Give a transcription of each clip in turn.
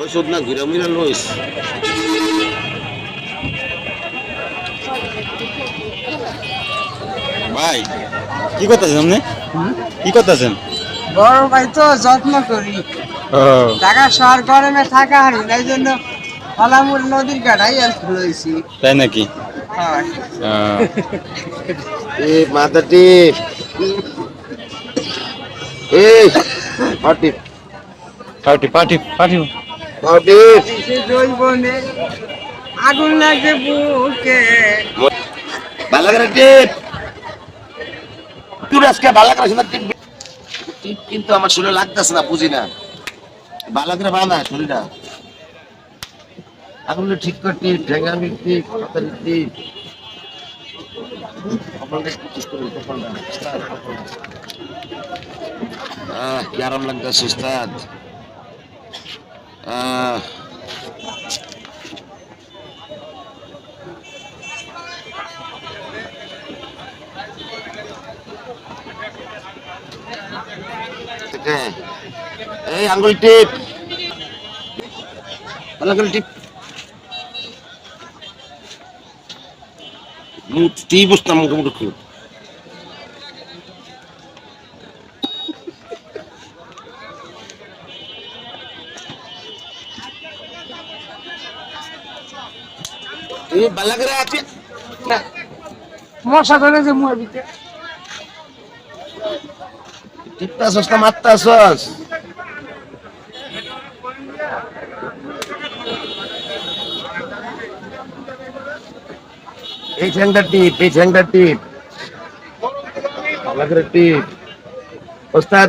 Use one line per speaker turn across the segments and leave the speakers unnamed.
ওষুধ না ঘুরে মুড়ে লইস।
ভাই কি করতেছেন আপনি? কি করতেছেন?
বড় ভাই তো যত্ন করি। ঢাকা শহর গরমে থাকা হারি এই জন্য ফলামুল নদীর কাটাই লইছি।
তাই নাকি?
হ্যাঁ।
আহ,
এ মাথা টিপ। এই পাটি।
পার্টি পার্টি পার্টি
পাটি।
জৈব নে আগুন লাগছে বুকে।
ভালো করে টিপ। তুই আজকে ভালো করে শোনা টিপ। টিপ কিন্তু আমার শরীরে লাগতেছে না বুঝি না। ভালো করে বানা শরীরটা। আগুনটা ঠিক করে টিপ ঠেঙ্গা টিপ হাতের টিপ আরাম লাগতেছে উস্তাদ। এই আঙ্গুল টিপ। করে টিপ। মুখ টিপ বসতাম মুখে মুখে খুব এই ভালো করে আছে
মশা ধরে যে মুয়ের ভিতরে
টিপটা সস্তা মারতা সস এই ঠ্যাংটা টিপ এই ঠ্যাংটা টিপ টিপ ওস্তাদ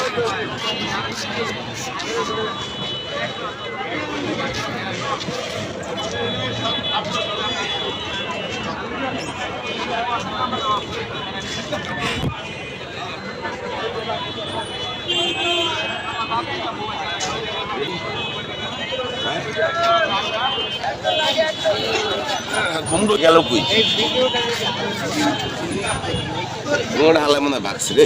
ঘুমড়ো গেল কই? গোড় হালে মনে ভাগছে রে।